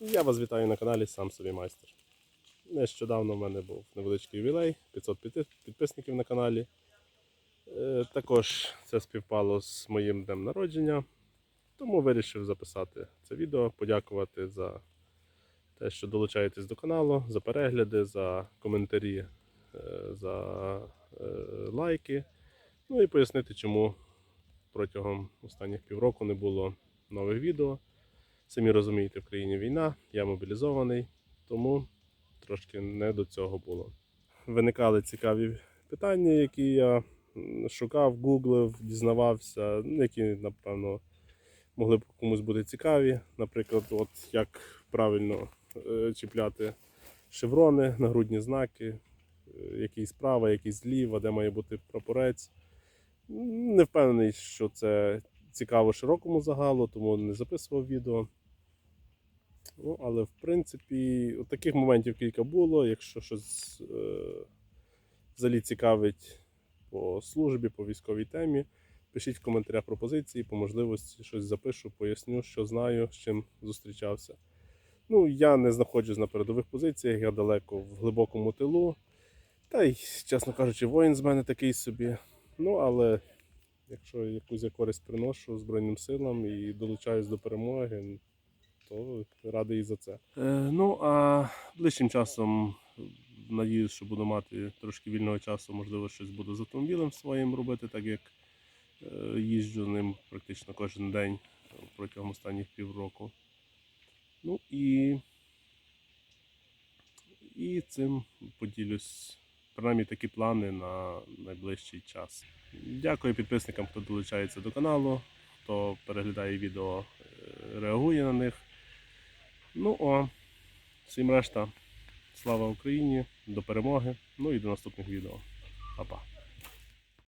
Я вас вітаю на каналі Сам собі майстер. Нещодавно в мене був невеличкий ювілей, 500 підписників на каналі. Е, Також це співпало з моїм днем народження, тому вирішив записати це відео, подякувати за те, що долучаєтесь до каналу, за перегляди, за коментарі, е, за е, лайки. Ну і пояснити, чому протягом останніх півроку не було нових відео. Самі розумієте, в країні війна, я мобілізований, тому трошки не до цього було. Виникали цікаві питання, які я шукав, гуглив, дізнавався, які, напевно, могли б комусь бути цікаві. Наприклад, от як правильно е, чіпляти шеврони, нагрудні знаки, е, який справа, який зліва, де має бути прапорець. Не впевнений, що це цікаво широкому загалу, тому не записував відео. Ну, але в принципі, от таких моментів кілька було. Якщо щось е, взагалі цікавить по службі, по військовій темі, пишіть в коментарях пропозиції, по можливості щось запишу, поясню, що знаю, з чим зустрічався. Ну, я не знаходжусь на передових позиціях, я далеко в глибокому тилу. Та й, чесно кажучи, воїн з мене такий собі. Ну, але якщо якусь я користь приношу Збройним силам і долучаюсь до перемоги, то радий і за це. Е, ну а ближчим часом надіюсь, що буду мати трошки вільного часу, можливо, щось буду з автомобілем своїм робити, так як е, їжджу ним практично кожен день протягом останніх півроку. Ну і, і цим поділюсь. Принаймні такі плани на найближчий час. Дякую підписникам, хто долучається до каналу, хто переглядає відео, е, реагує на них. Ну о, всім решта. Слава Україні, до перемоги. Ну і до наступних відео. Па-па.